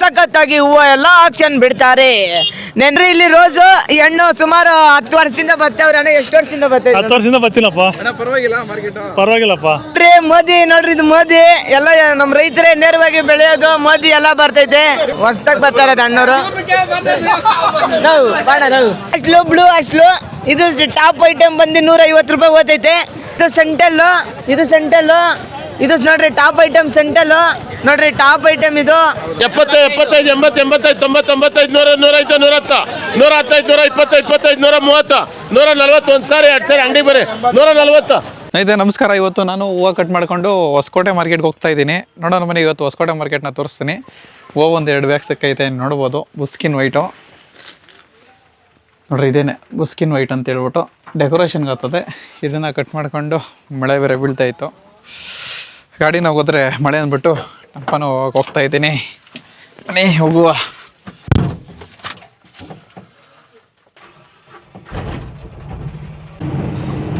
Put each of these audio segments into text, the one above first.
ಸಖತ್ತಾಗಿ ಹೂವು ಎಲ್ಲ ಆಕ್ಷನ್ ಬಿಡ್ತಾರೆ. ನೆನ್ರಿ ಇಲ್ಲಿ ರೋಸು ಹೆಣ್ಣು ಹಣ್ಣು ಸುಮಾರು ಹತ್ತು ವರ್ಷದಿಂದ ಬರ್ತಾವ್ರೆ ಅಣ್ಣ ಎಷ್ಟು ವರ್ಷದಿಂದ ಬರ್ತೇವೆ ಹತ್ತು ವರ್ಷದಿಂದ ಬರ್ತೀನಪ್ಪ ಅಣ್ಣ ಪರವಾಗಿಲ್ಲ ಮಾರ್ಕೆಟ್. ಪರವಾಗಿಲ್ಲಪ್ಪ. ನೋಡ್ರಿ ಮೋದಿ ನೋಡ್ರಿ ಇದು ಮೋದಿ. ಎಲ್ಲ ನಮ್ಮ ರೈತರೇ ನೇರವಾಗಿ ಬೆಳೆಯೋದು ಮೋದಿ ಎಲ್ಲ ಬರ್ತೈತೆ. ಹೊಸ್ದಾಗ್ ಬರ್ತಾರೆ ಅಣ್ಣವರು ನಾವು ಬಾಣ ನಾವು. ಬ್ಲೂ ಅಷ್ಟು ಇದು ಟಾಪ್ ಐಟಮ್ ಬಂದು ನೂರ ಐವತ್ತು ರೂಪಾಯಿ ಓದೈತೆ ಇದು ಸೆಂಟಲ್ಲು ಇದು ಸೆಂಟಲ್ಲು ಇದು ನೋಡ್ರಿ ಟಾಪ್ ಐಟಮ್ ಸೆಂಟಲ್ ನೋಡ್ರಿ ಟಾಪ್ ಐಟಮ್ ಇದು. ಎಪ್ಪತ್ತು ಎಪ್ಪತ್ತೈದು ಎಂಬತ್ತು ಎಂಬತ್ತೈದು ತೊಂಬತ್ತೊಂಬತ್ತೈದು ನೂರ ನೂರೈದು ನೂರತ್ತು. ನೂರ ಹತ್ತೈದು ನೂರ ಇಪ್ಪತ್ತು ಇಪ್ಪತ್ತೈದು ನೂರ ಮೂವತ್ತು ನೂರ ನಲ್ವತ್ತು ಒಂದು ಸಾರಿ ಎರಡು ಸಾರಿ ಅಂಗಡಿ ಬರೀ ನೂರ ನಲ್ವತ್ತು ಸ್ನೇಹಿತರೆ ನಮಸ್ಕಾರ. ಇವತ್ತು ನಾನು ಹೂವು ಕಟ್ ಮಾಡ್ಕೊಂಡು ಹೊಸಕೋಟೆ ಮಾರ್ಕೆಟ್ಗೆ ಹೋಗ್ತಾ ಇದ್ದೀನಿ. ನೋಡೋಣ ಮನೆ ಇವತ್ತು ಹೊಸಕೋಟೆ ಮಾರ್ಕೆಟ್ನ ತೋರಿಸ್ತೀನಿ. ಹೂವು ಒಂದು ಎರಡು ಬ್ಯಾಗ್ ಸಿಕ್ಕೈತೆ ನೋಡ್ಬೋದು. ಬುಸ್ಕಿನ್ ವೈಟು ನೋಡ್ರಿ ಇದೇನೆ. ಬುಸ್ಕಿನ್ ವೈಟ್ ಅಂತ ಹೇಳ್ಬಿಟ್ಟು ಡೆಕೋರೇಷನ್ಗೆ ಆಗ್ತದೆ ಇದನ್ನು ಕಟ್ ಮಾಡ್ಕೊಂಡು ಮಳೆ ಬೇರೆ ಬೀಳ್ತಾ ಇತ್ತು ಗಾಡಿನ ಹೋದ್ರೆ ಮಳೆ ಅಂದ್ಬಿಟ್ಟು ಅಪ್ಪನೂ ಹೋಗ್ತಾ ಇದ್ದೀನಿ. ಮನೆ ಹೋಗುವ.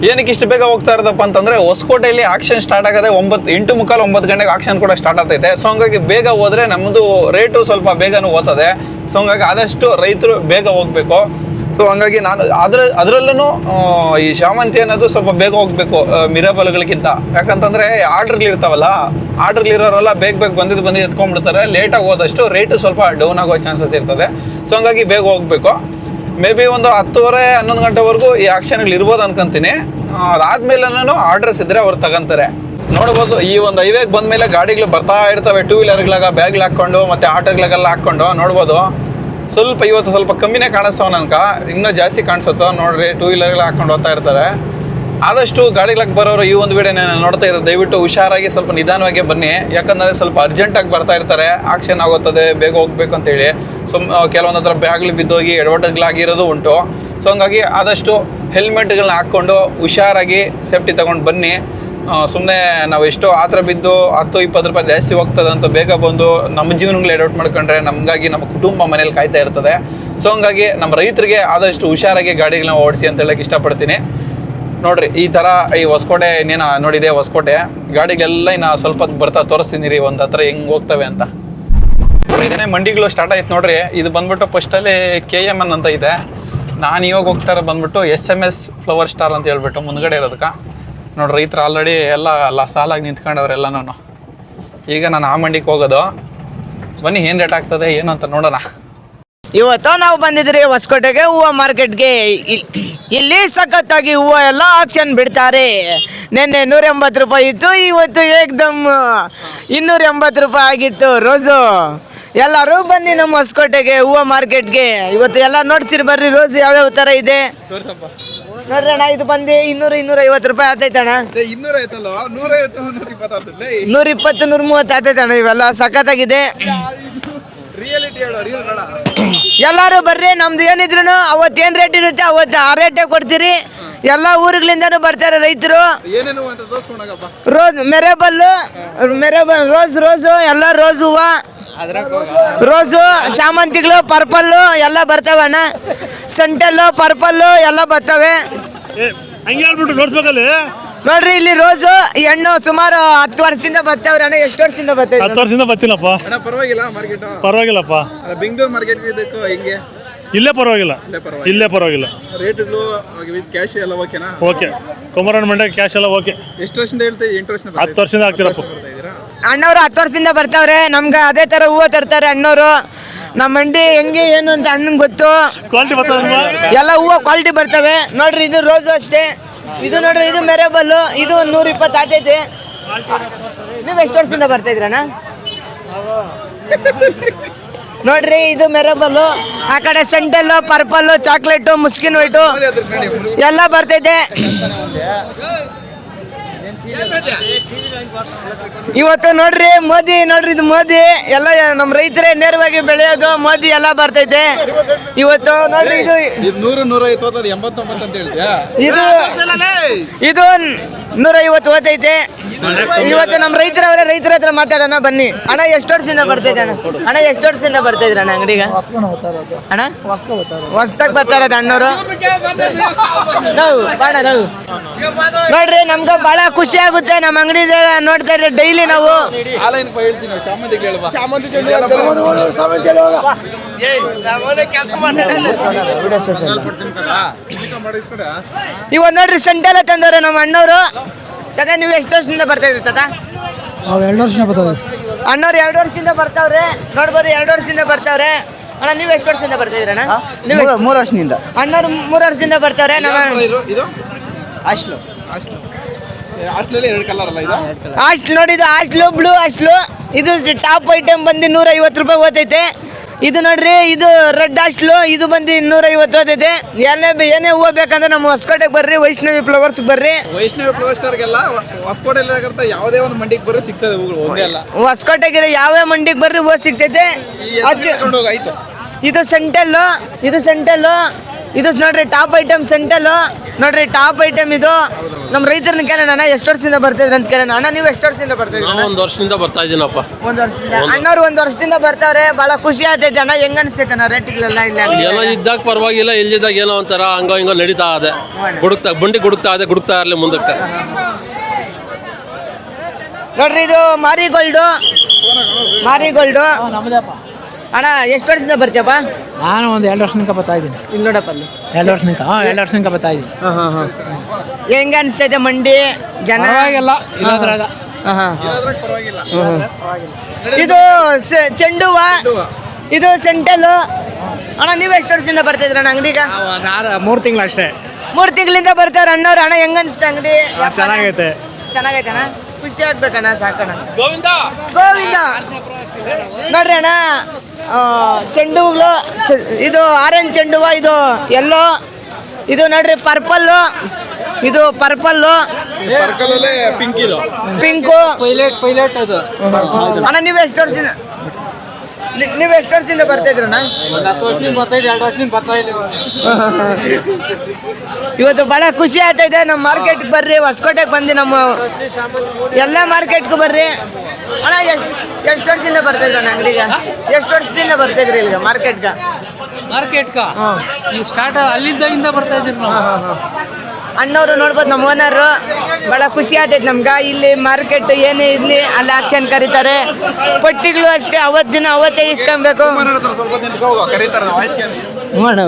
ಏನಕ್ಕೆ ಇಷ್ಟು ಬೇಗ ಹೋಗ್ತಾ ಇರೋದಪ್ಪ ಅಂತಂದ್ರೆ ಹೊಸಕೋಟೆಯಲ್ಲಿ ಆಕ್ಷನ್ ಸ್ಟಾರ್ಟ್ ಆಗದೆ ಒಂಬತ್ತು ಎಂಟು ಮುಕ್ಕಾಲು ಒಂಬತ್ತು ಗಂಟೆಗೆ ಆಕ್ಷನ್ ಕೂಡ ಸ್ಟಾರ್ಟ್ ಆಗ್ತೈತೆ ಸೊ ಹಂಗಾಗಿ ಬೇಗ ಹೋದ್ರೆ ನಮ್ಮದು ರೇಟು ಸ್ವಲ್ಪ ಬೇಗನೂ ಓದ್ತದೆ ಸೊ ಹಂಗಾಗಿ ಆದಷ್ಟು ರೈತರು ಬೇಗ ಹೋಗ್ಬೇಕು. ಸೊ ಹಂಗಾಗಿ ನಾನು ಅದ್ರ ಅದರಲ್ಲೂ ಈ ಶಾಮಂತಿ ಅನ್ನೋದು ಸ್ವಲ್ಪ ಬೇಗ ಹೋಗ್ಬೇಕು ಮಿರಬಲ್ಗಳಿಗಿಂತ. ಯಾಕಂತಂದ್ರೆ ಆರ್ಡ್ರ್ಗಳಿರ್ತಾವಲ್ಲ ಆರ್ಡ್ರ್ಗಳಿರೋರೆಲ್ಲ ಬೇಗ ಬೇಗ ಬಂದಿದ್ದು ಬಂದು ಎತ್ಕೊಂಡ್ಬಿಡ್ತಾರೆ. ಲೇಟಾಗಿ ಹೋದಷ್ಟು ರೇಟು ಸ್ವಲ್ಪ ಡೌನ್ ಆಗೋ ಚಾನ್ಸಸ್ ಇರ್ತದೆ. ಸೊ ಹಂಗಾಗಿ ಬೇಗ ಹೋಗ್ಬೇಕು. ಮೇ ಬಿ ಒಂದು ಹತ್ತುವರೆ, ಹನ್ನೊಂದು ಗಂಟೆವರೆಗೂ ಈ ಆಕ್ಷನ್ಗಳು ಇರ್ಬೋದು ಅನ್ಕೊಂತೀನಿ. ಅದಾದ್ಮೇಲೆ ಆರ್ಡರ್ಸ್ ಇದ್ರೆ ಅವ್ರು ತಗೊಂತಾರೆ. ನೋಡ್ಬೋದು, ಈ ಒಂದು ಹೈವೇಗೆ ಬಂದ್ಮೇಲೆ ಗಾಡಿಗಳು ಬರ್ತಾ ಇರ್ತವೆ ಟೂ ವೀಲರ್ಗಳಾಗ ಬ್ಯಾಗ್ಗಳು ಹಾಕ್ಕೊಂಡು, ಮತ್ತೆ ಆಟೋಗಳಿಗೆಲ್ಲ ಹಾಕ್ಕೊಂಡು, ನೋಡ್ಬೋದು. ಸ್ವಲ್ಪ ಇವತ್ತು ಸ್ವಲ್ಪ ಕಮ್ಮಿನೇ ಕಾಣಿಸ್ತಾವ ನನ್ಕ. ಇನ್ನೂ ಜಾಸ್ತಿ ಕಾಣಿಸುತ್ತೋ ನೋಡ್ರಿ ಟೂ ವೀಲರ್ಗಳು ಹಾಕೊಂಡು ಹೋಗ್ತಾ ಇರ್ತಾರೆ. ಆದಷ್ಟು ಗಾಡಿಗಳಕ್ಕೆ ಬರೋರು ಈ ಒಂದು ವಿಡಿಯೋನ ನೋಡ್ತಾ ಇದ್ದಾರೆ ದಯವಿಟ್ಟು ಹುಷಾರಾಗಿ ಸ್ವಲ್ಪ ನಿಧಾನವಾಗಿ ಬನ್ನಿ. ಯಾಕಂದರೆ ಸ್ವಲ್ಪ ಅರ್ಜೆಂಟಾಗಿ ಬರ್ತಾ ಇರ್ತಾರೆ. ಆಕ್ಷನ್ ಆಗುತ್ತದೆ, ಬೇಗ ಹೋಗ್ಬೇಕು ಅಂತೇಳಿ. ಸುಮ್ ಕೆಲವೊಂದು ಹತ್ರ ಬ್ಯಾಗ್ಗಳು ಬಿದ್ದೋಗಿ ಎಡವಟಗಳಾಗಿರೋದು ಉಂಟು. ಸೊ ಹಂಗಾಗಿ ಆದಷ್ಟು ಹೆಲ್ಮೆಟ್ಗಳನ್ನ ಹಾಕ್ಕೊಂಡು ಹುಷಾರಾಗಿ ಸೇಫ್ಟಿ ತಗೊಂಡು ಬನ್ನಿ. ಸುಮ್ಮನೆ ನಾವು ಎಷ್ಟೋ ಆತರ ಬಿದ್ದು ಹತ್ತು, ಇಪ್ಪತ್ತು ರೂಪಾಯಿ ಜಾಸ್ತಿ ಹೋಗ್ತದೆ ಅಂತ ಬೇಗ ಬಂದು ನಮ್ಮ ಜೀವನಗಳು ಎಡೌಟ್ ಮಾಡ್ಕೊಂಡ್ರೆ ನಮಗಾಗಿ ನಮ್ಮ ಕುಟುಂಬ ಮನೇಲಿ ಕಾಯ್ತಾ ಇರ್ತದೆ. ಸೊ ಹಂಗಾಗಿ ನಮ್ಮ ರೈತರಿಗೆ ಆದಷ್ಟು ಹುಷಾರಾಗಿ ಗಾಡಿಗಳನ್ನ ಓಡಿಸಿ ಅಂತ ಹೇಳಕ್ಕೆ ಇಷ್ಟಪಡ್ತೀನಿ. ನೋಡ್ರಿ, ಈ ಥರ ಈ ಹೊಸಕೋಟೆ ಇನ್ನೇನು ನೋಡಿದೆ, ಹೊಸಕೋಟೆ. ಗಾಡಿಗೆಲ್ಲ ಇನ್ನು ಸ್ವಲ್ಪ ಬರ್ತಾ ತೋರಿಸ್ತೀನಿ ರೀ ಒಂದು ಹತ್ರ ಹೆಂಗೆ ಹೋಗ್ತವೆ ಅಂತ. ಇದನ್ನೇ ಮಂಡಿಗಳು ಸ್ಟಾರ್ಟ್ ಆಯ್ತು ನೋಡ್ರಿ. ಇದು ಬಂದ್ಬಿಟ್ಟು ಫಸ್ಟಲ್ಲಿ ಕೆ ಎಂ ಎನ್ ಅಂತ ಇದೆ. ನಾನು ಇವಾಗ ಹೋಗ್ತಾರೆ ಬಂದ್ಬಿಟ್ಟು S M S flower star ಅಂತ ಹೇಳ್ಬಿಟ್ಟು ಮುಂದ್ಗಡೆ ಇರೋದಕ್ಕೆ. ನೋಡ್ರಿ ರೈತರು ಆಲ್ರೆಡಿ ಎಲ್ಲ ಅಲ್ಲ ಸಾಲಾಗಿ ನಾನು ಈಗ ನಾನು ಆ ಮಂಡಿಗೆ ಹೋಗೋದು. ಬನ್ನಿ ಏನು ರೇಟ್ ಆಗ್ತದೆ ಏನು ಅಂತ ನೋಡೋಣ. ಇವತ್ತು ನಾವು ಬಂದಿದ್ರಿ ಹೊಸಕೋಟೆಗೆ ಹೂವು ಮಾರ್ಕೆಟ್ಗೆ. ಇಲ್- ಇಲ್ಲಿ ಸಖತ್ತಾಗಿ ಹೂವು ಎಲ್ಲ ಆಕ್ಷನ್ ಬಿಡ್ತಾರೆ. ನಿನ್ನೆ ನೂರ ಎಂಬತ್ತು ರೂಪಾಯಿ ಇತ್ತು ಇವತ್ತು ಏಕ್ದಮ್ ಇನ್ನೂರ ಎಂಬತ್ತು ರೂಪಾಯಿ ಆಗಿತ್ತು. ರೋಸು ಎಲ್ಲರೂ ಬನ್ನಿ ನಮ್ಮ ಹೊಸಕೋಟೆಗೆ ಹೂವು ಮಾರ್ಕೆಟ್ಗೆ. ಇವತ್ತು ಎಲ್ಲ ನೋಡ್ಸಿರಿ ಬರ್ರಿ ರೋಸ್ ಯಾವ್ಯಾವ ಥರ ಇದೆ? ನೋಡ್ರಿ ಅಣ್ಣ ಇದು ಬಂದು ಇನ್ನೂರು ಇನ್ನೂರ ಐವತ್ತು ರೂಪಾಯಿ ಆತೈತಣ್ಣ ಇನ್ನೂರ ಐತಲ್ಲ ನೂರ ಐವತ್ತು ನೂರ ಇಪ್ಪತ್ತು ನೂರ ಮೂವತ್ತು ಆತೈತಣ್ಣ ಇವೆಲ್ಲ ಸಖತ್ತಾಗಿದೆ. ಎಲ್ಲರೂ ಬರ್ರಿ ನಮ್ದು ಏನಿದ್ರು ಅವತ್ತು ಏನು ರೇಟ್ ಇರುತ್ತೆ ಅವತ್ತು ಆ ರೇಟೇ ಕೊಡ್ತೀರಿ. ಎಲ್ಲ ಊರುಗಳಿಂದನು ಬರ್ತಾರೆ ರೈತರು. ರೋಸ್ ಮೆರೆಬಲ್ಲು ಮೆರೆಬಲ್ ರೋಸ್ ರೋಸು ಎಲ್ಲ ರೋಸ್ ಹೂವ. ರೋಸು ಶಾಮಂತಿಗಳು ಪರ್ಪಲ್ಲು ಎಲ್ಲ ಬರ್ತವೆ ಅಣ್ಣ. ಸೆಂಟಲ್ಲು ಪರ್ಪಲ್ಲು ಎಲ್ಲ ಬರ್ತವೆ. ನೋಡ್ರಿ ಇಲ್ಲಿ ರೋಸು ಹೆಣ್ಣು ಸುಮಾರು ಹತ್ತು ವರ್ಷದಿಂದ ಬರ್ತಾವ್ರೆ ಅಣ್ಣ. ಎಷ್ಟು ವರ್ಷದಿಂದ ಬರ್ತೈತೆ ಹತ್ತು ವರ್ಷದಿಂದ ಬರ್ತೀನಪ್ಪ. ಅಣ್ಣ ಪರವಾಗಿಲ್ಲ ಮಾರ್ಕೆಟ್. ಪರವಾಗಿಲ್ಲಪ್ಪ. ಬೆಂಗಳೂರು ಮಾರ್ಕೆಟ್ ಇದಕ್ಕೆ ಹೆಂಗೆ? ಇಲ್ಲೇ ಪರವಾಗಿಲ್ಲ. ಇಲ್ಲೇ ಪರವಾಗಿಲ್ಲ. ರೇಟ್ಗಳು ವಿತ್ ಕ್ಯಾಶ್ ಎಲ್ಲ ಓಕೆನಾ? ಓಕೆ. ಕುಮಾರಣ್ಣ ಮಂಡ್ಯ ಕ್ಯಾಶ್ ಎಲ್ಲ ಓಕೆ. ಎಷ್ಟು ವರ್ಷದಿಂದ ಹೇಳ್ತೀವಿ ಎಂಟು ವರ್ಷದಿಂದ ಹತ್ತು ವರ್ಷದಿಂದ ಆಗ್ತಿರಪ್ಪ ಅಣ್ಣವ್ರು ಹತ್ತು ವರ್ಷದಿಂದ ಬರ್ತಾವ್ರೆ ನಮ್ಗೆ ಅದೇ ತರ ಹೂವು ತರ್ತಾರೆ ಅಣ್ಣವರು. ನಮ್ಮ ಮಂಡಿ ಹೆಂಗೆ ಏನು ಅಂತ ಅಣ್ಣಂಗೆ ಗೊತ್ತು. ಎಲ್ಲ ಹೂವು ಕ್ವಾಲಿಟಿ ಬರ್ತವೆ. ನೋಡ್ರಿ ಇದು ರೋಸು ಅಷ್ಟೇ. ಇದು ನೋಡ್ರಿ ಇದು ಮೆರೆಬಲ್ಲು ಇದು ಒಂದು ನೂರ ಇಪ್ಪತ್ತು ಆತೈತೆ. ನೀವು ಎಷ್ಟು ವರ್ಷದಿಂದ ಬರ್ತಾ ಇದ್ರಣ್ಣ? ನೋಡ್ರಿ ಇದು ಮೆರೆಬಲ್ಲು ಆ ಕಡೆ ಸೆಂಟಲ್ಲು ಪರ್ಪಲ್ ಚಾಕ್ಲೇಟು ಮುಸ್ಕಿನ್ ವೈಟು. ಎಲ್ಲ ಬರ್ತೈತೆ ಇವತ್ತು ನೋಡ್ರಿ ಮೋದಿ ನೋಡ್ರಿ ಇದು ಮೋದಿ. ಎಲ್ಲ ನಮ್ಮ ರೈತರೇ ನೇರವಾಗಿ ಬೆಳೆಯೋದು ಮೋದಿ ಎಲ್ಲ ಬರ್ತೈತೆ. ಇವತ್ತು ನೋಡ್ರಿ ಇದು ಇದು ಇದು ಇದು ನೂರೈವತ್ತು ಓದೈತೆ ಇವತ್ತು ನಮ್ಮ ರೈತರವರೇ ರೈತರ ಹತ್ರ ಮಾತಾಡೋಣ ಬನ್ನಿ. ಅಣ್ಣ ಎಷ್ಟು ವರ್ಷದಿಂದ ಬರ್ತೈತೆ ಅಣ್ಣ? ಅಣ್ಣ ಎಷ್ಟು ವರ್ಷದಿಂದ ಬರ್ತಾ ಇದ್ರ ಅಣ್ಣ ಅಂಗಡಿಗೆ? ಅಣ್ಣ? ಹೊಸ್ದಾಗ ಬರ್ತಾ ಇರೋದು ಅಣ್ಣವರು. ನಾವು ಬಾಣ ನಾವು ನೋಡ್ರಿ ನಮ್ಗೆ ಬಹಳ ಖುಷಿ ಆಗುತ್ತೆ. ನಮ್ಮ ಅಂಗಡಿ ನೋಡ್ತಾ ಇದ್ರೆ ಡೈಲಿ ನಾವು. ಇವಾಗ ನೋಡ್ರಿ ಸೆಂಟೆಲ್ಲ ತಂದವ್ರೆ ನಮ್ಮ ಅಣ್ಣವರು. ತದ ನೀವು ಎಷ್ಟು ವರ್ಷದಿಂದ ಬರ್ತಾ ಇದ್ರಿ ತದ ಎರಡು ವರ್ಷ ಬರ್ತದೆ ಅಣ್ಣವ್ರು ಎರಡು ವರ್ಷದಿಂದ ಬರ್ತಾವ್ರೆ. ನೋಡ್ಬೋದು ಎರಡು ವರ್ಷದಿಂದ ಬರ್ತಾವ್ರೆ. ಅಣ್ಣ ನೀವು ಎಷ್ಟು ವರ್ಷದಿಂದ ಬರ್ತಾ ಇದ್ರಣ್ಣ ನೀವು ಮೂರು ವರ್ಷದಿಂದ. ಅಣ್ಣವ್ರು ಮೂರು ವರ್ಷದಿಂದ ಬರ್ತಾವ್ರೆ. ನಮ್ಮ ಇದು ಅಷ್ಟು ಹಾಸ್ಟೆಲಲ್ಲಿ ಎರಡು ಕಲರ್ ಅಲ್ಲ ಇದು? ಹಾಸ್ಟ್ಲ್ ನೋಡಿ ಇದು ಹಾಸ್ಟ್ಲು ಬ್ಲೂ ಹಾಸ್ಟ್ಲು. ಇದು ಟಾಪ್ ಐಟಮ್ ಬಂದು ನೂರ ಐವತ್ತು ರೂಪಾಯಿ ಓದೈತೆ ಇದು ನೋಡ್ರಿ ಇದು ರೆಡ್ ಹಾಸ್ಟ್ಲು ಇದು ಬಂದು ನೂರ ಐವತ್ತು ಓದೈತೆ ಏನೇ ಏನೇ ಹೂವು ಬೇಕಂದ್ರೆ ನಮ್ಮ ಹೊಸಕೋಟೆಗೆ ಬರ್ರಿ ವೈಷ್ಣವಿ ಫ್ಲವರ್ಸ್ ಬರ್ರಿ. ವೈಷ್ಣವಿ ಫ್ಲವರ್ ಸ್ಟಾರ್ಗೆಲ್ಲ ಹೊಸಕೋಟೆಯಲ್ಲಿ ಯಾವುದೇ ಒಂದು ಮಂಡಿಗೆ ಬರ್ರಿ ಸಿಗ್ತದೆ ಹೂಗಳು ಹೊಸಕೋಟೆಗೆ ಯಾವ್ಯಾವ ಮಂಡಿಗೆ ಬರ್ರಿ ಹೂವು ಸಿಗ್ತೈತೆ. ಇದು ಸೆಂಟಲ್ಲು ಇದು ಸೆಂಟಲ್ಲು ಇದು ನೋಡ್ರಿ ಟಾಪ್ ಐಟಮ್ ಸೆಂಟಲ್ ನೋಡ್ರಿ ಟಾಪ್ ಐಟಮ್ ಇದು. ನಮ್ಮ ರೈತರನ್ನ ಕೇಳೋಣ ಅಣ್ಣ ಎಷ್ಟು ವರ್ಷದಿಂದ ಬರ್ತಿದ್ರು ಅಂತ ಕೇಳೋಣ. ಅಣ್ಣ ನೀವು ಎಷ್ಟು ವರ್ಷದಿಂದ ಬರ್ತೀವಿ ಒಂದು ವರ್ಷದಿಂದ ಬರ್ತಾ ಇದ್ದೀನಪ್ಪ. ಒಂದು ವರ್ಷದಿಂದ. ಅಣ್ಣವ್ರು ಒಂದು ವರ್ಷದಿಂದ ಬರ್ತಾವ್ರೆ ಬಹಳ ಖುಷಿ ಆಗ್ತೈತೆ ಅಣ್ಣ. ಹೆಂಗ ಅನಿಸ್ತೈತೆ ಅಣ್ಣ ರೇಟ್ಗಳೆಲ್ಲ ಇಲ್ಲ ಏನೋ ಇದ್ದಾಗ ಪರವಾಗಿಲ್ಲ ಇಲ್ಲಿದ್ದಾಗ ಏನೋ ಒಂಥರ ಹಂಗೋ ಹಿಂಗೋ ನಡೀತಾ ಇದೆ. ಗುಡುಕ್ತಾ ಬಂಡಿ ಗುಡುಕ್ತಾ ಇದೆ ಗುಡುಕ್ತಾ ಇರಲಿ ಮುಂದಕ್ಕೆ. ನೋಡ್ರಿ ಇದು ಮಾರಿಗೋಲ್ಡು. ಮಾರಿಗೋಲ್ಡು. ಅಣ್ಣ ಎಷ್ಟು ವರ್ಷದಿಂದ ಬರ್ತೀಯಪ್ಪ? ನಾನು ಒಂದು ಎರಡು ವರ್ಷನಿಂದ ಬರ್ತಾ ಇದ್ದೀನಿ. ಇಲ್ಲಿ ನೋಡಪ್ಪ ಅಲ್ಲಿ. ಎರಡು ವರ್ಷನಿಂದ ಹಾಂ ಎರಡು ವರ್ಷನಿಂದ ಬರ್ತಾ ಇದ್ದೀನಿ. ಹೆಂಗ ಅನಿಸ್ತೈತೆ ಮಂಡಿ ಜನ? ಪರವಾಗಿಲ್ಲ ಪರವಾಗಿಲ್ಲ ಇದು ಸೆ- ಚೆಂಡು ಹೂವ ಇದು ಸೆಂಟಲ್ ಅಣ್ಣ ನೀವು ಎಷ್ಟು ವರ್ಷದಿಂದ ಬರ್ತಾ ಇದ್ರಣ್ಣ ಅಂಗಡಿಗ? ಮೂರು ತಿಂಗಳು ಅಷ್ಟೇ. ಮೂರು ತಿಂಗಳಿಂದ ಬರ್ತಾರ ಅಣ್ಣವ್ರು ಅಣ್ಣ ಹೆಂಗ ಅನ್ಸುತ್ತೆ ಅಂಗಡಿ? ಚೆನ್ನಾಗೈತೆ ಚೆನ್ನಾಗೈತೆ. ಅಣ್ಣ ಖುಷಿ ಆಗ್ಬೇಕಣ್ಣ ಸಾಕಣ್ಣ. ಗೋವಿಂದ! ಗೋವಿಂದ? ನೋಡ್ರಿ ಅಣ್ಣ ಚೆಂಡು ಹೂಗಳು ಇದು ಆರೆಂಜ್ ಚೆಂಡು ಹೂವ ಇದು ಎಲ್ಲೋ ಇದು ನೋಡ್ರಿ ಪರ್ಪಲ್ಲು ಇದು ಪರ್ಪಲ್ಲು ಪಿಂಕ್ ಇದು. ಪಿಂಕು ಪೈಲಟ್ ಪೈಲಟ್ ಅದು. ಅಣ್ಣ ನೀವು ಎಷ್ಟು ನಿ- ನೀವು ಎಷ್ಟು ವರ್ಷದಿಂದ ಬರ್ತಾ ಇದ್ರಣ್ಣ? ಇವತ್ತು ಬಹಳ ಖುಷಿ ಆಗ್ತೈತೆ ನಮ್ಮ ಮಾರ್ಕೆಟ್ಗೆ ಬರ್ರಿ ಹೊಸಕೋಟೆಗೆ ಬಂದು ನಮ್ಮ ಎಲ್ಲ ಮಾರ್ಕೆಟ್ಗೂ ಬರ್ರಿ. ಅಣ್ಣ ಎಷ್ಟು ಎಷ್ಟು ವರ್ಷದಿಂದ ಬರ್ತಾ ಇದ್ರಣ್ಣ ಅಂಗಡಿಗೆ? ಎಷ್ಟು ವರ್ಷದಿಂದ ಬರ್ತಾ ಇದ್ರಿ ಈಗ ಮಾರ್ಕೆಟ್ಗೆ ಮಾರ್ಕೆಟ್ಗ ಸ್ಟಾರ್ಟ್ ಅಲ್ಲಿಂದ ಬರ್ತಾ ಇದ್ರಿ ನಾವು. ಅಣ್ಣವರು ನೋಡ್ಬೋದು ನಮ್ಮ ಓನರು. ಭಾಳ ಖುಷಿ ಆಗ್ತೈತೆ ನಮ್ಗೆ. ಇಲ್ಲಿ ಮಾರ್ಕೆಟ್ ಏನೇ ಇರಲಿ ಅಲ್ಲಿ ಆಕ್ಷನ್ ಕರೀತಾರೆ. ಪಟ್ಟಿಗಳು ಅಷ್ಟೇ ಅವತ್ತು ದಿನ ಅವತ್ತೇ ಇಸ್ಕೊಬೇಕು. ಸ್ವಲ್ಪ ನಿಂತ್ಕೊ ಹೋಗು ಕರೀತಾರೆ ವಾಯ್ಸ್ ಕೇಳಿ ಮಾಡೋಣ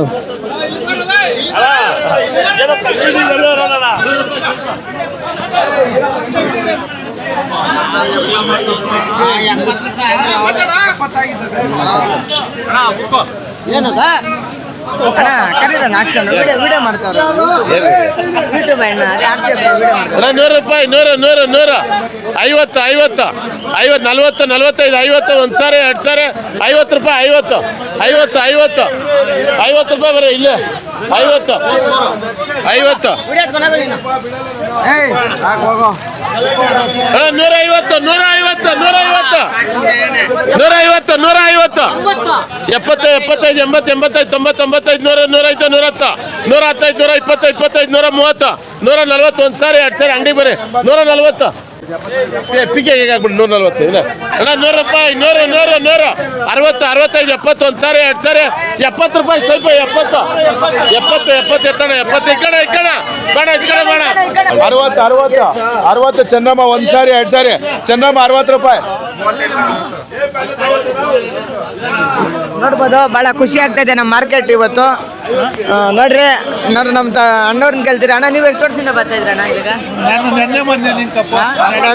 ಏನದ ಅಣ್ಣ ಕರೀರಣ್ಣ ಆಕ್ಷನ್ ವಿಡಿಯೋ ವಿಡಿಯೋ ಮಾಡ್ತಾವ್ರೆ. ಯೂಟ್ಯೂಬ್ ಅಣ್ಣ ಅದೇ ಆಕ್ಷನ್ ವಿಡಿಯೋ ಮಾಡ್ತಾರೆ ಅಣ್ಣ ನೂರು ರೂಪಾಯಿ ನೂರು ನೂರು ನೂರು. ಐವತ್ತು ಐವತ್ತು. ಐವತ್ತು ನಲ್ವತ್ತು ನಲ್ವತ್ತೈದು ಐವತ್ತು ಒಂದು ಸಾರಿ ಎರಡು ಸಾರಿ ಐವತ್ತು ರೂಪಾಯಿ ಐವತ್ತು. ಐವತ್ತು ಐವತ್ತು. ಐವತ್ತು ರೂಪಾಯಿ ಬರೀ ಇಲ್ಲೇ. ಐವತ್ತು. ಐವತ್ತು. ನೂರ ಐವತ್ತು ನೂರ ಐವತ್ತು ನೂರ ಐವತ್ತು ನೂರ ಐವತ್ತು ಎಪ್ಪತ್ತು ಎಪ್ಪತ್ತೈದು, ಎಂಬತ್ತು, ಎಂಬತ್ತೈದು ತೊಂಬತ್ತು ತೊಂಬತ್ತೈದು ನೂರ, ನೂರೈದು, ನೂರತ್ತು, ನೂರ ಹತ್ತೈದು, ನೂರ ಇಪ್ಪತ್ತು ಇಪ್ಪತ್ತೈದು, ನೂರ ಮೂವತ್ತು, ನೂರ ನಲ್ವತ್ತು ಒಂದು ಸಾರಿ ಎರಡು ಸಾರಿ ಅಂಗಡಿ ಬರೀ ನೂರ ನಲ್ವತ್ತು. ಪಿಕೆ ಆಗ್ಬಿಟ್ಟು ನೂರ ನಲ್ವತ್ತು ಇಲ್ಲ? ಅಣ್ಣ ನೂರು ರೂಪಾಯಿ ನೂರು ನೂರು ನೂರು. ಅರವತ್ತು ಅರವತ್ತೈದು ಎಪ್ಪತ್ತು ಒಂದು ಸಾರಿ ಎರಡು ಸಾರಿ. ಎಪ್ಪತ್ತು ರೂಪಾಯಿ ಸ್ವಲ್ಪ ಎಪ್ಪತ್ತು. ಎಪ್ಪತ್ತು ಎಪ್ಪತ್ತು ಎತ್ತಣ ಎಪ್ಪತ್ತು. ಈ ಕಡೆ ಈ ಕಡೆ. ಬೇಡ ಈ ಕಡೆ ಬೇಡ. ಅರವತ್ತು ಅರವತ್ತು. ಅರವತ್ತು ಚಂದ್ರಮ್ಮ ಒಂದು ಸಾರಿ ಎರಡು ಸಾರಿ. ಚಂದ್ರಮ್ಮ ಅರವತ್ತು ರೂಪಾಯಿ. ನೋಡ್ಬೋದು ಭಾಳ ಖುಷಿ ಆಗ್ತಾ ಇದೆ ನಮ್ಮ ಮಾರ್ಕೆಟ್ ಇವತ್ತು. ನೋಡ್ರಿ ನೋಡ್ರಿ ನಮ್ಮ ತ ಅಣ್ಣವ್ರನ್ನ ಕೇಳ್ತೀರಿ. ಅಣ್ಣ ನೀವು ಎಷ್ಟು ವರ್ಷದಿಂದ ಬರ್ತಾ ಇದ್ದೀರಾ ಅಣ್ಣ ಈಗ?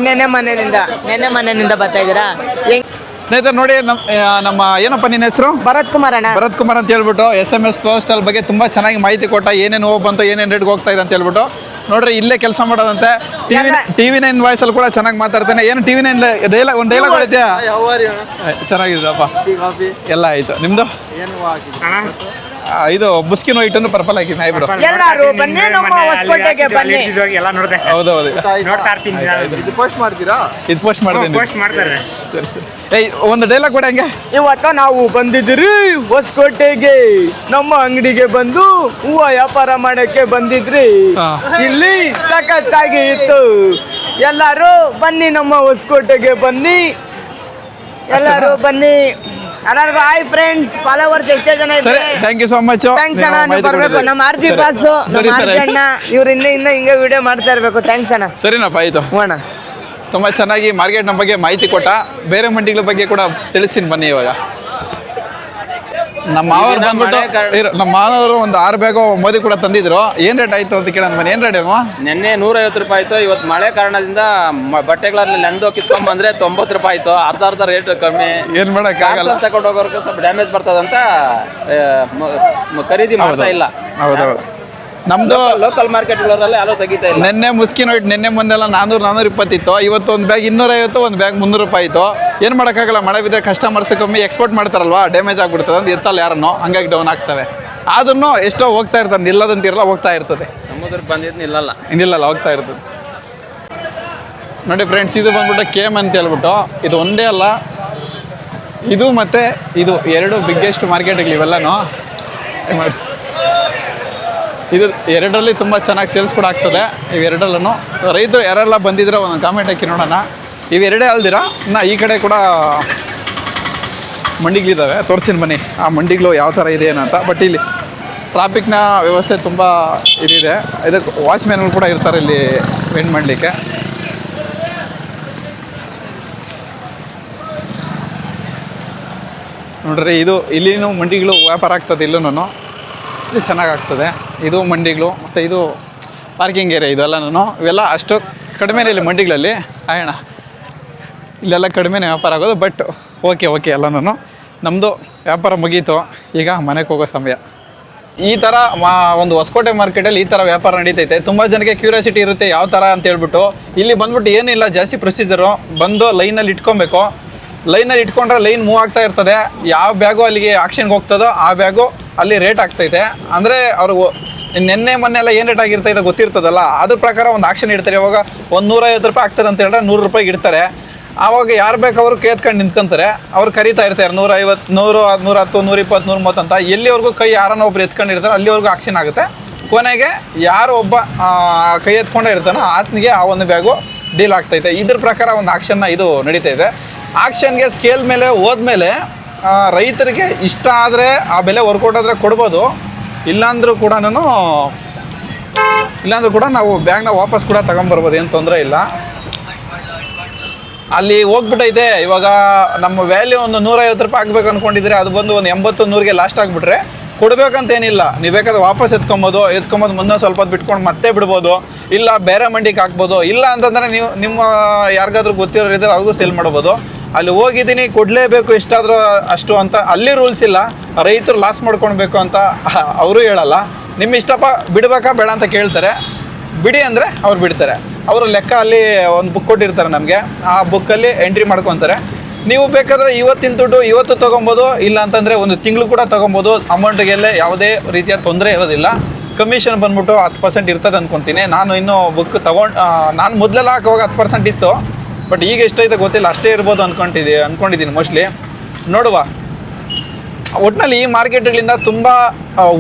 ನೆನ್ನೆ ಮನೆಯಿಂದ ನೆನ್ನೆ ಮನೆಯಿಂದ ಬರ್ತಾ ಇದ್ದೀರಾ? ಹೆಂಗ್ ಸ್ನೇಹಿತರೆ ನೋಡಿ ನಮ್ಮ ನಮ್ಮ ಏನಪ್ಪ ನಿನ್ನ ಹೆಸರು? ಭರತ್ ಕುಮಾರ್ ಅಣ್ಣ. ಭರತ್ ಕುಮಾರ್ ಅಂತ ಹೇಳ್ಬಿಟ್ಟು ಎಸ್ ಎಂ ಎಸ್ ಪೋಸ್ಟಲ್ ಬಗ್ಗೆ ತುಂಬ ಚೆನ್ನಾಗಿ ಮಾಹಿತಿ ಕೊಟ್ಟ ಏನೇನು ಹೋಗಿ ಬಂತು ಏನೇನು ರೇಟ್ಗೆ ಹೋಗ್ತಾ ಇದೆ ಅಂತ ಹೇಳ್ಬಿಟ್ಟು. ನೋಡ್ರಿ ಇಲ್ಲೇ ಕೆಲಸ ಮಾಡೋದಂತೆ. ಟಿವಿ? ಟಿವಿ ನೈನ್ ವಾಯ್ಸಲ್ಲಿ ಕೂಡ ಚೆನ್ನಾಗಿ ಮಾತಾಡ್ತಾನೆ. ಏನು ಟಿವಿ ನೈನ್ ಡೈಲಾಗ್ ಒಂದು ಡೈಲಾಗ್ ಹೊಡಿತೀಯಾ? ಚೆನ್ನಾಗಿದ್ದಪ್ಪ ಎಲ್ಲ ಆಯ್ತು. ನಿಮ್ದು? ಇದು ಬುಸ್ಕಿನ್ ಅನ್ನು ಪರ್ಪಲ್ ಹಾಕಿ ಬಿಡು. ಎಲ್ಲರೂ ಬನ್ನಿ ನಮ್ಮ ಹೊಸಕೋಟೆಗೆ ಬನ್ನಿ. ಎಲ್ಲ ಹೌದು ಹೌದೌದು. ನೋಡ್ತಾ ಇರ್ತೀನಿ ಇದು ಪೋಸ್ಟ್ ಮಾಡ್ತೀರಾ? ಇದು ಪೋಸ್ಟ್ ಮಾಡ್ತೀನಿ ಪೋಸ್ಟ್ ಮಾಡ್ತಾರೆ. ಏಯ್ ಒಂದು ಡೈಲಾಗ್ ಕೊಡ ಹಂಗೆ. ಇವತ್ತ ನಾವು ಬಂದಿದ್ರಿ ಹೊಸಕೋಟೆಗೆ. ನಮ್ಮ ಅಂಗಡಿಗೆ ಬಂದು ಹೂವ ವ್ಯಾಪಾರ ಮಾಡಕ್ಕೆ ಬಂದಿದ್ರಿ. ಇಲ್ಲಿ ಸಖತ್ತಾಗಿ ಇತ್ತು. ಎಲ್ಲರೂ ಬನ್ನಿ ನಮ್ಮ ಹೊಸಕೋಟೆಗೆ ಬನ್ನಿ. ಎಲ್ಲರೂ ಬನ್ನಿ. ಎಲ್ಲರಿಗೂ ಹಾಯ್ ಫ್ರೆಂಡ್ಸ್ ಫಾಲೋವರ್ಸ್ ಎಷ್ಟೇ ಜನ ಸರಿ ಇದ್ದಾರೆ thank you so much thanks ಅಣ್ಣ ಬರ್ಬೇಕು. ನಮ್ಮ ಆರ್ ಜಿ ಬಾಸು ಸರಿ ನಮ್ಮ ಸರ್ ಆರ್ಜಿ ಅಣ್ಣ ಇವ್ರು ಹಿಂದೆ ಹಿಂದೆ ಹಿಂಗೆ ವಿಡಿಯೋ ಮಾಡ್ತಾ ಇರಬೇಕು. ಥ್ಯಾಂಕ್ಸ್ ಅಣ್ಣ. ಸರಿನಪ್ಪ ಆಯಿತು. ಹ್ಞೂ ಅಣ್ಣ ತುಂಬ ಚೆನ್ನಾಗಿ ಮಾರ್ಕೆಟ್ ನಮ್ಮ ಬಗ್ಗೆ ಮಾಹಿತಿ ಕೊಟ್ಟ. ಬೇರೆ ಮಂಡಿಗಳ ಬಗ್ಗೆ ಕೂಡ ತಿಳಿಸ್ತೀನಿ ಬನ್ನಿ ಇವಾಗ. ನಮ್ಮ ಮಾವರು ಬಂದ್ಬಿಟ್ಟು ಇರು, ನಮ್ಮ ಮಾವರು ಒಂದು ಆರು ಬ್ಯಾಗ್ ಮೋದಿ ಕೂಡ ತಂದಿದ್ರು. ಏನ್ ರೇಟ್ ಆಯ್ತು ಅಂತ ಕೇಳೋಣ ಬನ್ನಿ. ಏನ್ ರೇಟ್ ಅಮ್ಮ? ನಿನ್ನೆ ನೂರೈವತ್ತು ರೂಪಾಯಿ ಆಯ್ತು. ಇವತ್ತು ಮಳೆ ಕಾರಣದಿಂದ ಮ- ಬಟ್ಟೆಗಳಲ್ಲಿ ನೆಂದು ಕಿತ್ಕೊಂಡ್ ಬಂದ್ರೆ ತೊಂಬತ್ತು ರೂಪಾಯಿ ಆಯ್ತು. ಅರ್ಧ ಅರ್ಧ ರೇಟ್ ಕಮ್ಮಿ. ಏನ್ ಮಾಡಕ್ ಆಗಲ್ಲ. ತಗೊಂಡು ಹೋಗೋರ್ಗು ಸ್ವಲ್ಪ ಡ್ಯಾಮೇಜ್ ಬರ್ತದಂತ ಆ, ಮ- ಮ- ಖರೀದಿ ಮಾಡ್ತಾ ಇಲ್ಲ. ಹೌದೌದು ನಮ್ದು ಲೋಕಲ್ ಮಾರ್ಕೆಟ್ ಯಾರು ತೆಗಿತಾ ಇಲ್ಲ. ನಿನ್ನೆ ಮುಸ್ಕಿನ ಹೋಯ್ತು ನಿನ್ನೆ ಮುಂದೆಲ್ಲ ನಾನೂರು ನಾನೂರ ಇಪ್ಪತ್ತಿತ್ತು. ಇವತ್ತು ಒಂದು ಬ್ಯಾಗ್ ಇನ್ನೂರೈವತ್ತು ಒಂದು ಬ್ಯಾಗ್ ಮುನ್ನೂರು ರೂಪಾಯಿ ಇತ್ತು ಏನು ಮಾಡೋಕ್ಕಾಗಲ್ಲ ಮಳೆ ಬಿದ್ದರೆ ಕಸ್ಟಮರ್ಸ್ ಕಮ್ಮಿ ಎಕ್ಸ್ಪೋರ್ಟ್ ಮಾಡ್ತಾರಲ್ವಾ ಡ್ಯಾಮೇಜ್ ಆಗ್ಬಿಡ್ತದೆ ಅಂತ ಎತ್ತಲ್ಲ ಯಾರನ್ನೋ ಹಂಗಾಗಿ ಡೌನ್ ಆಗ್ತವೆ. ಆದ್ರೂ ಎಷ್ಟೋ ಹೋಗ್ತಾ ಇರ್ತದೆ ನಿಲ್ಲದಂತಿರಲ್ಲ ಹೋಗ್ತಾ ಇರ್ತದೆ. ಸಮುದ್ರ ಬಂದಿದ್ದು ನಿಲ್ಲಲ್ಲ ನಿಲ್ಲಲ್ಲ ಹೋಗ್ತಾ ಇರ್ತದೆ. ನೋಡಿ ಫ್ರೆಂಡ್ಸ್ ಇದು ಬಂದ್ಬಿಟ್ಟು ಕೇಮ್ ಅಂತ ಹೇಳ್ಬಿಟ್ಟು ಇದು ಒಂದೇ ಅಲ್ಲ ಇದು ಮತ್ತು ಇದು ಎರಡು ಬಿಗ್ಗೆಸ್ಟ್ ಮಾರ್ಕೆಟ್ಗಳು ಇವೆಲ್ಲನೂ ಮಾಡಿ ಇದು ಎರಡರಲ್ಲಿ ತುಂಬ ಚೆನ್ನಾಗಿ ಸೇಲ್ಸ್ ಕೂಡ ಆಗ್ತದೆ. ಇವೆರಡರಲ್ಲೂ. ರೈತರು ಯಾರೆಲ್ಲ ಬಂದಿದ್ರೆ ಒಂದು ಕಾಮೆಂಟ್ ಹಾಕಿ ನೋಡೋಣ. ಇವೆರಡೇ ಅಲ್ದಿರಾ? ಇನ್ನು ಈ ಕಡೆ ಕೂಡ ಮಂಡಿಗಳಿದ್ದಾವೆ. ತೋರಿಸಿನ ಬನ್ನಿ. ಆ ಮಂಡಿಗಳು ಯಾವ ಥರ ಇದೆ ಏನಂತ. ಬಟ್ ಇಲ್ಲಿ ಟ್ರಾಫಿಕ್ನ ವ್ಯವಸ್ಥೆ ತುಂಬ ಇದಿದೆ. ಇದಕ್ಕೆ ವಾಚ್ಮ್ಯಾನ್ಗಳು ಕೂಡ ಇರ್ತಾರೆ ಇಲ್ಲಿ ವೆಂಡ್ ಮಾಡಲಿಕ್ಕೆ. ನೋಡ್ರಿ, ಇದು ಇಲ್ಲಿನೂ ಮಂಡಿಗಳು ವ್ಯಾಪಾರ ಆಗ್ತದೆ ಇಲ್ಲೂ ಇದು ಚೆನ್ನಾಗಿ ಆಗ್ತದೆ ಇದು ಮಂಡಿಗಳು ಮತ್ತು ಇದು ಪಾರ್ಕಿಂಗ್ ಏರಿಯಾ ನಾನು. ಇವೆಲ್ಲ ಅಷ್ಟು ಕಡಿಮೆನೇ ಇಲ್ಲಿ ಮಂಡಿಗಳಲ್ಲಿ ಆಯಣ ಇಲ್ಲೆಲ್ಲ ಕಡಿಮೆನೇ ವ್ಯಾಪಾರ ಆಗೋದು ಬಟ್ ಓಕೆ ಓಕೆ ಎಲ್ಲನೂ ನಮ್ಮದು ವ್ಯಾಪಾರ ಮುಗೀತು. ಈಗ ಮನೆಗೆ ಹೋಗೋ ಸಮಯ. ಈ ಥರ ಮಾ, ಒಂದು ಹೊಸಕೋಟೆ ಮಾರ್ಕೆಟಲ್ಲಿ ಈ ಥರ ವ್ಯಾಪಾರ ನಡೀತೈತೆ. ತುಂಬ ಜನಕ್ಕೆ ಕ್ಯೂರಿಯಾಸಿಟಿ ಇರುತ್ತೆ, ಯಾವ ಥರ ಅಂತ ಹೇಳ್ಬಿಟ್ಟು. ಇಲ್ಲಿ ಬಂದ್ಬಿಟ್ಟು ಏನಿಲ್ಲ, ಜಾಸ್ತಿ ಪ್ರೊಸೀಜರು ಬಂದು ಲೈನಲ್ಲಿ ಇಟ್ಕೊಬೇಕು. ಲೈನಲ್ಲಿ ಇಟ್ಕೊಂಡ್ರೆ ಲೈನ್ ಮೂವ್ ಆಗ್ತಾ ಇರ್ತದೆ. ಯಾವ ಬ್ಯಾಗು ಅಲ್ಲಿಗೆ ಆಕ್ಷನ್ಗೆ ಹೋಗ್ತದೋ ಆ ಬ್ಯಾಗು ಅಲ್ಲಿ ರೇಟ್ ಆಗ್ತೈತೆ ಅಂದರೆ ಅವರು ನಿನ್ನೆ ಮೊನ್ನೆ ಎಲ್ಲ ಏನು ರೇಟ್ ಆಗಿರ್ತೈತೆ ಗೊತ್ತಿರ್ತದಲ್ಲ? ಅದ್ರ ಪ್ರಕಾರ ಒಂದು ಆಕ್ಷನ್ ಇಡ್ತಾರೆ. ಇವಾಗ ಒಂದು ನೂರೈವತ್ತು ರೂಪಾಯಿ ಆಗ್ತದೆ ಅಂತ ಹೇಳಿದ್ರೆ ನೂರು ರೂಪಾಯಿಗೆ ಇಡ್ತಾರೆ. ಆವಾಗ ಯಾರು ಬೇಕು ಅವರು ಕೇತ್ಕೊಂಡು ನಿಂತ್ಕೊಂತಾರೆ. ಅವ್ರು ಕರೀತಾ ಇರ್ತಾರೆ. ನೂರ ಐವತ್ತು ನೂರು ನೂರ ಹತ್ತು ನೂರ ಇಪ್ಪತ್ತು ನೂರ ಮೂವತ್ತು ಅಂತ. ಎಲ್ಲಿವರೆಗೂ ಕೈ ಯಾರನ್ನ ಒಬ್ರು ಎತ್ಕೊಂಡಿರ್ತಾರೆ ಅಲ್ಲಿವರೆಗೂ ಆಕ್ಷನ್ ಆಗುತ್ತೆ. ಕೊನೆಗೆ ಯಾರು ಒಬ್ಬ ಕೈ ಎತ್ಕೊಂಡೇ ಇರ್ತಾನೋ ಆತನಿಗೆ ಆ ಒಂದು ಬ್ಯಾಗು ಡೀಲ್ ಆಗ್ತೈತೆ. ಇದ್ರ ಪ್ರಕಾರ ಒಂದು ಆಕ್ಷನ್ನ ಇದು ನಡೀತೈತೆ ಆಕ್ಷನ್ಗೆ ಸ್ಕೇಲ್ ಮೇಲೆ ಹೋದ್ಮೇಲೆ ರೈತರಿಗೆ ಇಷ್ಟ ಆದರೆ ಆ ಬೆಲೆ ವರ್ಕೌಟ್ ಆದರೆ ಕೊಡ್ಬೋದು. ಇಲ್ಲಾಂದ್ರೂ ಕೂಡ ಇಲ್ಲಾಂದ್ರೂ ಕೂಡ ನಾವು ಬ್ಯಾಗ್ನ ವಾಪಸ್ ಕೂಡ ತಗೊಂಬರ್ಬೋದು, ಏನು ತೊಂದರೆ ಇಲ್ಲ. ಅಲ್ಲಿ ಹೋಗ್ಬಿಟ್ಟೈತೆ, ಇವಾಗ ನಮ್ಮ ವ್ಯಾಲ್ಯೂ ಒಂದು ನೂರೈವತ್ತು ರೂಪಾಯಿ ಹಾಕ್ಬೇಕು ಅಂದ್ಕೊಂಡಿದ್ರೆ ಅದು ಬಂದು ಒಂದು ಎಂಬತ್ತು, ನೂರಿಗೆ ಲಾಸ್ಟ್ ಆಗಿಬಿಟ್ರೆ ಕೊಡಬೇಕಂತೇನಿಲ್ಲ ನೀವು ಬೇಕಾದ್ರೆ ವಾಪಸ್ ಎತ್ಕೊಬೋದು, ಎತ್ಕೊಂಬೋದು ಮುಂದೆ ಸ್ವಲ್ಪ ಬಿಟ್ಕೊಂಡು ಮತ್ತೆ ಬಿಡ್ಬೋದು, ಇಲ್ಲ ಬೇರೆ ಮಂಡಿಗೆ ಹಾಕ್ಬೋದು, ಇಲ್ಲ ಅಂತಂದರೆ ನೀವು ನಿಮ್ಮ ಯಾರಿಗಾದ್ರೂ ಗೊತ್ತಿರೋರು ಇದ್ರೆ ಅವ್ರಿಗೂ ಸೇಲ್ ಮಾಡ್ಬೋದು. ಅಲ್ಲಿ ಹೋಗಿದ್ದೀನಿ, ಕೊಡಲೇಬೇಕು ಎಷ್ಟಾದರೂ ಅಷ್ಟು ಅಂತ. ಅಲ್ಲಿ ರೂಲ್ಸ್ ಇಲ್ಲ. ರೈತರು ಲಾಸ್ ಮಾಡ್ಕೊಳ್ಬೇಕು ಅಂತ ಅವರು ಹೇಳಲ್ಲ. ನಿಮ್ಮ ಇಷ್ಟಪ್ಪ ಬಿಡ್ಬೇಕಾ, ಬೇಡ ಅಂತ ಕೇಳ್ತಾರೆ. ಬಿಡಿ ಅಂದರೆ ಅವ್ರು ಬಿಡ್ತಾರೆ. ಅವರು ಲೆಕ್ಕ ಅಲ್ಲಿ ಒಂದು ಬುಕ್ ಕೊಟ್ಟಿರ್ತಾರೆ ನಮಗೆ. ಆ ಬುಕ್ಕಲ್ಲಿ ಎಂಟ್ರಿ ಮಾಡ್ಕೊತಾರೆ. ನೀವು ಬೇಕಾದರೆ ಇವತ್ತಿನ ದುಡ್ಡು ಇವತ್ತು ತೊಗೊಬೋದು, ಇಲ್ಲ ಅಂತಂದರೆ ಒಂದು ತಿಂಗಳು ಕೂಡ ತೊಗೊಬೋದು. ಅಮೌಂಟಿಗೆಲ್ಲ ಯಾವುದೇ ರೀತಿಯ ತೊಂದರೆ ಇರೋದಿಲ್ಲ. ಕಮಿಷನ್ ಬಂದ್ಬಿಟ್ಟು ಹತ್ತು ಪರ್ಸೆಂಟ್ ಇರ್ತದೆ ಅಂದ್ಕೊತೀನಿ ನಾನು ಇನ್ನೂ ಬುಕ್ ತೊಗೊಂಡು ನಾನು ಮೊದಲೆಲ್ಲ ಹಾಕುವಾಗ ಹತ್ತು ಪರ್ಸೆಂಟ್ ಇತ್ತು. ಬಟ್ ಈಗ ಎಷ್ಟೈತೆ ಗೊತ್ತಿಲ್ಲ, ಅಷ್ಟೇ ಇರ್ಬೋದು ಅಂದ್ಕೊಂಡಿದ್ದೆ ಅಂದ್ಕೊಂಡಿದ್ದೀನಿ ಮೋಸ್ಟ್ಲಿ ನೋಡುವ. ಒಟ್ಟಿನಲ್ಲಿ ಈ ಮಾರ್ಕೆಟ್ಗಳಿಂದ ತುಂಬ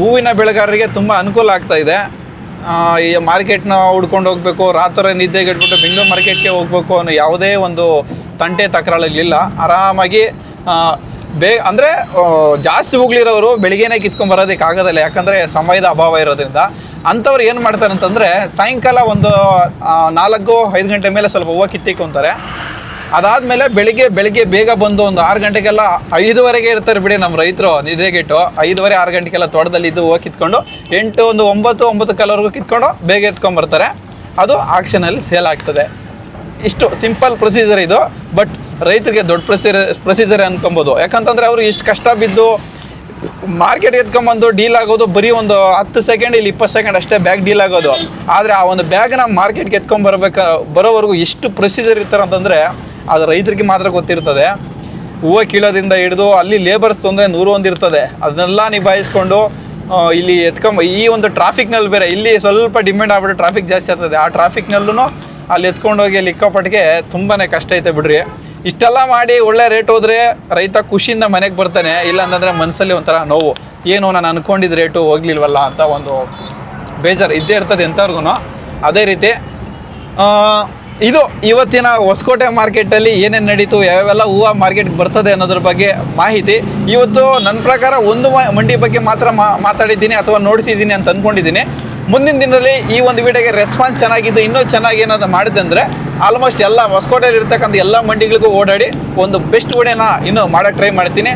ಹೂವಿನ ಬೆಳೆಗಾರರಿಗೆ ತುಂಬ ಅನುಕೂಲ ಆಗ್ತಾ ಇದೆ. ಈ ಮಾರ್ಕೆಟ್ನ ಹುಡ್ಕೊಂಡು ಹೋಗಬೇಕು ರಾತ್ರಿ ನಿದ್ದೆಗೆಟ್ಬಿಟ್ಟು ಬೆಂಗಳೂರು ಮಾರ್ಕೆಟ್ಗೆ ಹೋಗ್ಬೇಕು ಅನ್ನೋ ಯಾವುದೇ ಒಂದು ತಂಟೆ ತಕರಾಳುಗಳಿಲ್ಲ ಆರಾಮಾಗಿ ಬೇ, ಅಂದರೆ ಜಾಸ್ತಿ ಹೋಗ್ಲಿರೋರು ಬೆಳಿಗ್ಗೆನೇ ಕಿತ್ಕೊಂಬರೋದಕ್ಕೆ ಆಗೋದಿಲ್ಲ, ಯಾಕಂದರೆ ಸಮಯದ ಅಭಾವ ಇರೋದ್ರಿಂದ. ಅಂಥವ್ರು ಏನು ಮಾಡ್ತಾರೆ ಅಂತಂದರೆ ಸಾಯಂಕಾಲ ಒಂದು ನಾಲ್ಕು, ಐದು ಗಂಟೆ ಮೇಲೆ ಸ್ವಲ್ಪ ಹೂವು ಕಿತ್ತಿಕೊಂತಾರೆ. ಅದಾದಮೇಲೆ ಬೆಳಿಗ್ಗೆ ಬೆಳಿಗ್ಗೆ ಬೇಗ ಬಂದು ಒಂದು ಆರು ಗಂಟೆಗೆಲ್ಲ ಐದುವರೆಗೆ ಇರ್ತಾರೆ ಬಿಡಿ ನಮ್ಮ ರೈತರು, ನಿದ್ದೆಗೆಟ್ಟು. ಐದುವರೆ, ಆರು ಗಂಟೆಗೆಲ್ಲ ತೋಟದಲ್ಲಿ ಇದ್ದು ಹೋಗಿ ಕಿತ್ಕೊಂಡು, ಎಂಟು, ಒಂದು ಒಂಬತ್ತು ಒಂಬತ್ತು ಕಾಲವರೆಗೂ ಕಿತ್ಕೊಂಡು ಬೇಗ ಎತ್ಕೊಂಬರ್ತಾರೆ ಅದು ಆಕ್ಷನಲ್ಲಿ ಸೇಲ್ ಆಗ್ತದೆ. ಇಷ್ಟು ಸಿಂಪಲ್ ಪ್ರೊಸೀಜರ್ ಇದು, ಬಟ್ ರೈತರಿಗೆ ದೊಡ್ಡ ಪ್ರೊಸೀಜರ್ ಪ್ರೊಸೀಜರ್ ಅನ್ಕೊಬೋದು. ಯಾಕಂತಂದರೆ ಅವರು ಇಷ್ಟು ಕಷ್ಟ ಬಿದ್ದು ಮಾರ್ಕೆಟ್ ಎತ್ಕೊಂಬಂದು ಡೀಲ್ ಆಗೋದು ಬರೀ ಒಂದು ಹತ್ತು ಸೆಕೆಂಡ್ ಇಲ್ಲಿ ಇಪ್ಪತ್ತು ಸೆಕೆಂಡ್ ಅಷ್ಟೇ ಬ್ಯಾಗ್ ಡೀಲ್ ಆಗೋದು. ಆದರೆ ಆ ಒಂದು ಬ್ಯಾಗ್ನ ಮಾರ್ಕೆಟ್ಗೆ ಎತ್ಕೊಂಬರ್ಬೇಕು ಬರೋವರೆಗೂ ಎಷ್ಟು ಪ್ರೊಸೀಜರ್ ಇರ್ತಾರೆ ಅಂತಂದರೆ ಅದು ರೈತರಿಗೆ ಮಾತ್ರ ಗೊತ್ತಿರ್ತದೆ. ಹೂವು ಕೀಳೋದ್ರಿಂದ ಹಿಡಿದು ಅಲ್ಲಿ ಲೇಬರ್ಸ್ ತೊಂದರೆ ನೂರು ಒಂದು ಇರ್ತದೆ. ಅದನ್ನೆಲ್ಲ ನಿಭಾಯಿಸ್ಕೊಂಡು ಇಲ್ಲಿ ಎತ್ಕೊಂಬ ಈ ಒಂದು ಟ್ರಾಫಿಕ್ನಲ್ಲಿ ಬೇರೆ, ಇಲ್ಲಿ ಸ್ವಲ್ಪ ಡಿಮ್ಯಾಂಡ್ ಆಗ್ಬಿಟ್ಟು ಟ್ರಾಫಿಕ್ ಜಾಸ್ತಿ ಆಗ್ತದೆ. ಆ ಟ್ರಾಫಿಕ್ನಲ್ಲೂ ಅಲ್ಲಿ ಎತ್ಕೊಂಡೋಗಿ ಅಲ್ಲಿ ಇಕ್ಕೋಪಟ್ಟಿಗೆ ತುಂಬಾ ಕಷ್ಟ ಐತೆ ಬಿಡ್ರಿ. ಇಷ್ಟೆಲ್ಲ ಮಾಡಿ ಒಳ್ಳೆ ರೇಟ್ ಹೋದ್ರೆ ರೈತ ಖುಷಿಯಿಂದ ಮನೆಗೆ ಬರ್ತಾನೆ ಇಲ್ಲ ಅಂತಂದರೆ ಮನಸ್ಸಲ್ಲಿ ಒಂಥರ ನೋವು. ಏನು ನಾನು ಅಂದ್ಕೊಂಡಿದ್ದ ರೇಟು ಹೋಗ್ಲಿಲ್ವಲ್ಲ ಅಂತ ಒಂದು ಬೇಜಾರು ಇದ್ದೇ ಇರ್ತದೆ ಎಂಥವ್ರಿಗೂ ಅದೇ ರೀತಿ ಇದು ಇವತ್ತಿನ ಹೊಸಕೋಟೆ ಮಾರ್ಕೆಟಲ್ಲಿ ಏನೇನು ನಡೀತು, ಯಾವ್ಯಾವೆಲ್ಲ ಹೂವು ಮಾರ್ಕೆಟ್ಗೆ ಬರ್ತದೆ ಅನ್ನೋದ್ರ ಬಗ್ಗೆ ಮಾಹಿತಿ. ಇವತ್ತು ನನ್ನ ಪ್ರಕಾರ ಒಂದು ಮಂಡಿ ಬಗ್ಗೆ ಮಾತ್ರ ಮಾತಾಡಿದ್ದೀನಿ ಅಥವಾ ನೋಡಿಸಿದ್ದೀನಿ ಅಂತ ಅಂದ್ಕೊಂಡಿದ್ದೀನಿ ಮುಂದಿನ ದಿನದಲ್ಲಿ ಈ ಒಂದು ವಿಡಿಯೋಗೆ ರೆಸ್ಪಾನ್ಸ್ ಚೆನ್ನಾಗಿದ್ದು, ಇನ್ನೂ ಚೆನ್ನಾಗಿ ಏನಾದ್ರು ಮಾಡಿದೆ ಅಂದರೆ ಆಲ್ಮೋಸ್ಟ್ ಎಲ್ಲ ಹೊಸಕೋಟೆಯಲ್ಲಿ ಇರ್ತಕ್ಕಂಥ ಎಲ್ಲ ಮಂಡಿಗಳಿಗೂ ಓಡಾಡಿ ಒಂದು ಬೆಸ್ಟ್ ವಿಡಿಯೋನ ಇನ್ನೂ ಮಾಡೋಕೆ ಟ್ರೈ ಮಾಡ್ತೀನಿ.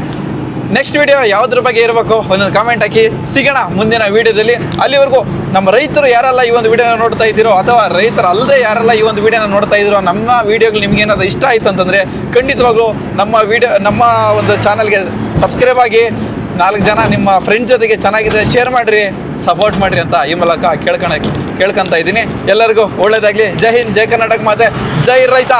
ನೆಕ್ಸ್ಟ್ ವಿಡಿಯೋ ಯಾವುದ್ರ ಬಗ್ಗೆ ಇರಬೇಕು ಒಂದೊಂದು ಕಾಮೆಂಟ್ ಹಾಕಿ. ಸಿಗೋಣ ಮುಂದಿನ ವಿಡಿಯೋದಲ್ಲಿ. ಅಲ್ಲಿವರೆಗೂ ನಮ್ಮ ರೈತರು ಯಾರೆಲ್ಲ ಈ ಒಂದು ವಿಡಿಯೋನ ನೋಡ್ತಾ ಇದ್ದೀರೋ ಅಥವಾ ರೈತರು ಅಲ್ಲದೆ ಯಾರೆಲ್ಲ ಈ ಒಂದು ವಿಡಿಯೋನ ನೋಡ್ತಾ ಇದ್ದೀರೋ, ನಮ್ಮ ವಿಡಿಯೋಗಳು ನಿಮ್ಗೆ ಇಷ್ಟ ಆಯಿತು ಅಂತಂದರೆ ಖಂಡಿತವಾಗ್ಲೂ ನಮ್ಮ ವಿಡಿಯೋ, ನಮ್ಮ ಒಂದು ಚಾನಲ್ಗೆ ಸಬ್ಸ್ಕ್ರೈಬ್ ಆಗಿ ನಾಲ್ಕು ಜನ ನಿಮ್ಮ ಫ್ರೆಂಡ್ ಜೊತೆಗೆ ಚೆನ್ನಾಗಿದೆ ಶೇರ್ ಮಾಡಿರಿ. ಸಪೋರ್ಟ್ ಮಾಡಿರಿ ಅಂತ ಈ ಮೂಲಕ ಕೇಳ್ಕೊಳಕ್ಕೆ ಕೇಳ್ಕೊಂತ ಇದ್ದೀನಿ. ಎಲ್ಲರಿಗೂ ಒಳ್ಳೇದಾಗಲಿ. ಜೈ ಹಿಂದ್, ಜೈ ಕರ್ನಾಟಕ ಮಾತೆ. ಜೈ ರೈತ.